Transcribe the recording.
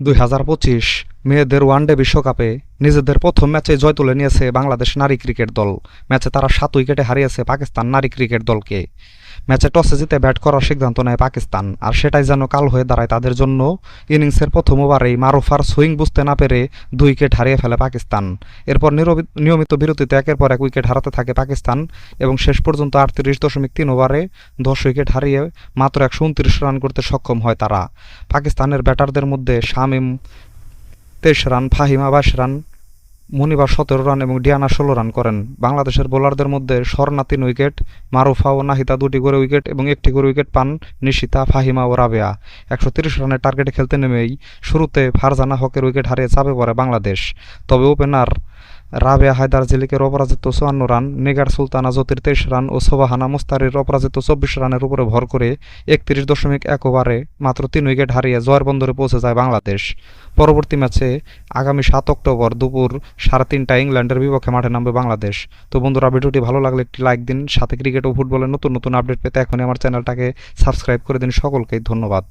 দুই হাজার পঁচিশ মেয়েদের ওয়ানডে বিশ্বকাপে নিজেদের প্রথম ম্যাচে জয় তুলে নিয়েছে বাংলাদেশ নারী ক্রিকেট দল। ম্যাচে তারা সাত উইকেটে হারিয়েছে পাকিস্তান নারী ক্রিকেট দলকে। ম্যাচে টসে জিতে ব্যাট করার সিদ্ধান্ত নেয় পাকিস্তান, আর সেটাই যেন কাল হয়ে দাঁড়ায় তাদের জন্য। ইনিংসের প্রথম ওভারেই মারুফার সুইং বুঝতে না পেরে দুই উইকেট হারিয়ে ফেলে পাকিস্তান। এরপর নিয়মিত বিরতিতে একের পর এক উইকেট হারাতে থাকে পাকিস্তান এবং শেষ পর্যন্ত আটত্রিশ দশমিক তিন ওভারে দশ উইকেট হারিয়ে মাত্র একশো উনত্রিশ রান করতে সক্ষম হয় তারা। পাকিস্তানের ব্যাটারদের মধ্যে শামিম তেইশ রান, ফাহিমা বাইশ রান মুনিবা সতেরো রান এবং ডিয়ানা ষোলো রান করেন। বাংলাদেশের বোলারদের মধ্যে স্বর্ণা তিন উইকেট, মারুফা ও নাহিতা দুটি করে উইকেট এবং একটি করে উইকেট পান নিশিতা, ফাহিমা ও রাবেয়া। একশো তিরিশ রানের টার্গেটে খেলতে নেমেই শুরুতে ফারজানা হকের উইকেট হারিয়ে চাপে পড়ে বাংলাদেশ। তবে ওপেনার রাবেয়া হায়দার জিলিকের অপরাজিত চুয়ান্ন রান, নিগার সুলতানা জ্যোতির তেইশ রান ও সোবাহানা মুস্তারির অপরাজিত চব্বিশ রানের উপরে ভর করে একত্রিশ দশমিক এক ওভারে মাত্র তিন উইকেট হারিয়ে জয়ের বন্দরে পৌঁছে যায় বাংলাদেশ। পরবর্তী ম্যাচে আগামী সাত অক্টোবর দুপুর সাড়ে তিনটা ইংল্যান্ডের বিপক্ষে মাঠে নামবে বাংলাদেশ। তো বন্ধুরা, ভিডিওটি ভালো লাগলে একটি লাইক দিন, সাথে ক্রিকেট ও ফুটবলের নতুন নতুন আপডেট পেতে এখনই আমার চ্যানেলটাকে সাবস্ক্রাইব করে দিন। সকলকেই ধন্যবাদ।